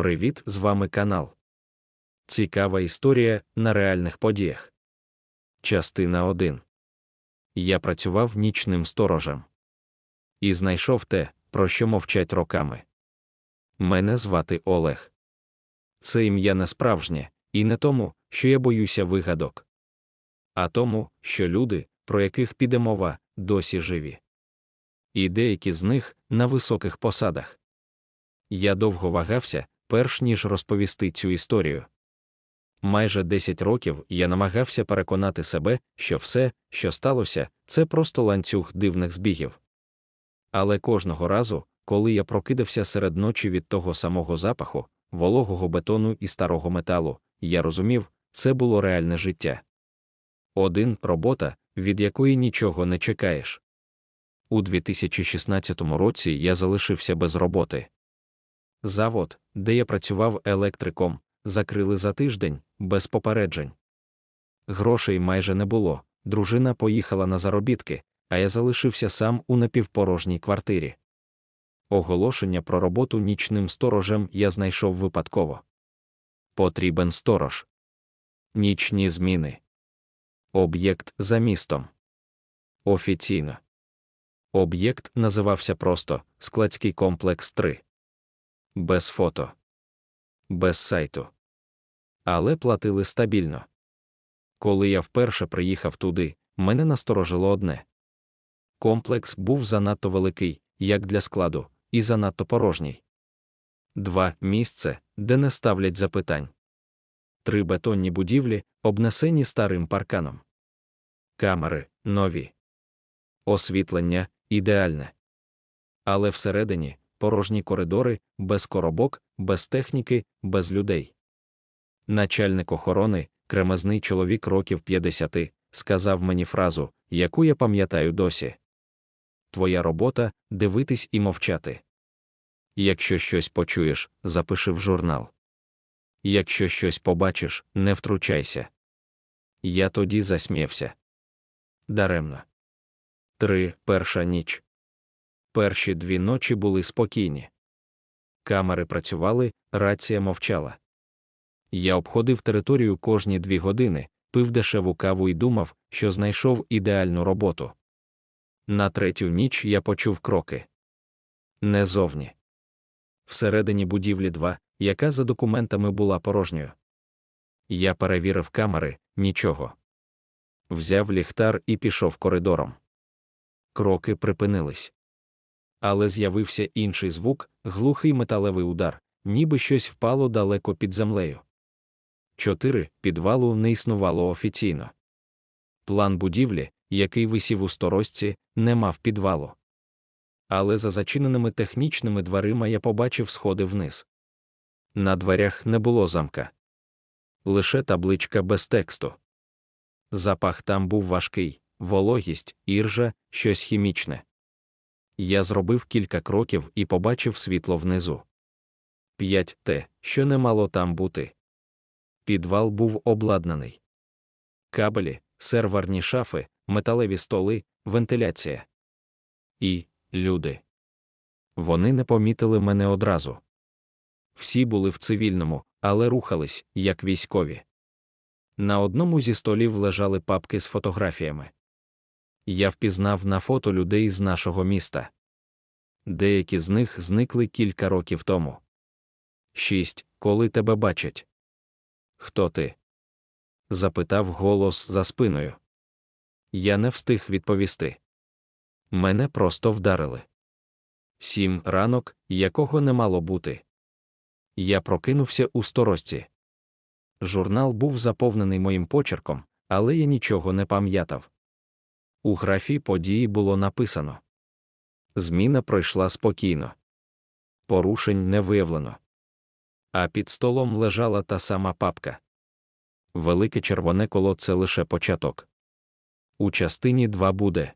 Привіт, з вами канал. Цікава історія на реальних подіях. Частина 1. Я працював нічним сторожем і знайшов те, про що мовчать роками. Мене звати Олег. Це ім'я не справжнє, і не тому, що я боюся вигадок, а тому, що люди, про яких піде мова, досі живі. І деякі з них на високих посадах. Я довго вагався, перш ніж розповісти цю історію. Майже 10 років я намагався переконати себе, що все, що сталося, це просто ланцюг дивних збігів. Але кожного разу, коли я прокидався серед ночі від того самого запаху, вологого бетону і старого металу, я розумів, це було реальне життя. Один робота, від якої нічого не чекаєш. У 2016 році я залишився без роботи. Завод, де я працював електриком, закрили за тиждень, без попереджень. Грошей майже не було, дружина поїхала на заробітки, а я залишився сам у напівпорожній квартирі. Оголошення про роботу нічним сторожем я знайшов випадково. Потрібен сторож. Нічні зміни. Об'єкт за містом. Офіційно. Об'єкт називався просто складський комплекс 3. Без фото. Без сайту. Але платили стабільно. Коли я вперше приїхав туди, мене насторожило одне. Комплекс був занадто великий, як для складу, і занадто порожній. Два місце, де не ставлять запитань. Три бетонні будівлі, обнесені старим парканом. Камери нові. Освітлення ідеальне. Але всередині порожні коридори, без коробок, без техніки, без людей. Начальник охорони, кремезний чоловік років 50, сказав мені фразу, яку я пам'ятаю досі. Твоя робота дивитись і мовчати. Якщо щось почуєш, запиши в журнал. Якщо щось побачиш, не втручайся. Я тоді засміявся. Даремно. Три перша ніч. Перші дві ночі були спокійні. Камери працювали, рація мовчала. Я обходив територію кожні дві години, пив дешеву каву і думав, що знайшов ідеальну роботу. На третю ніч я почув кроки. Не зовні. Всередині будівлі 2, яка за документами була порожньою. Я перевірив камери, нічого. Взяв ліхтар і пішов коридором. Кроки припинились. Але з'явився інший звук, глухий металевий удар, ніби щось впало далеко під землею. Чотири підвалу не існувало офіційно. План будівлі, який висів у сторожці, не мав підвалу. Але за зачиненими технічними дверима я побачив сходи вниз. На дверях не було замка. Лише табличка без тексту. Запах там був важкий, вологість, іржа, щось хімічне. Я зробив кілька кроків і побачив світло внизу. П'ять те, що не мало там бути. Підвал був обладнаний. Кабелі, серверні шафи, металеві столи, вентиляція. І люди. Вони не помітили мене одразу. Всі були в цивільному, але рухались, як військові. На одному зі столів лежали папки з фотографіями. Я впізнав на фото людей з нашого міста. Деякі з них зникли кілька років тому. Шість. Коли тебе бачать. Хто ти? запитав голос за спиною. Я не встиг відповісти. Мене просто вдарили. Сім ранок, якого не мало бути. Я прокинувся у сторожці. Журнал був заповнений моїм почерком, але я нічого не пам'ятав. У графі події було написано. Зміна пройшла спокійно. Порушень не виявлено. А під столом лежала та сама папка. Велике червоне коло це лише початок. У частині 2 буде.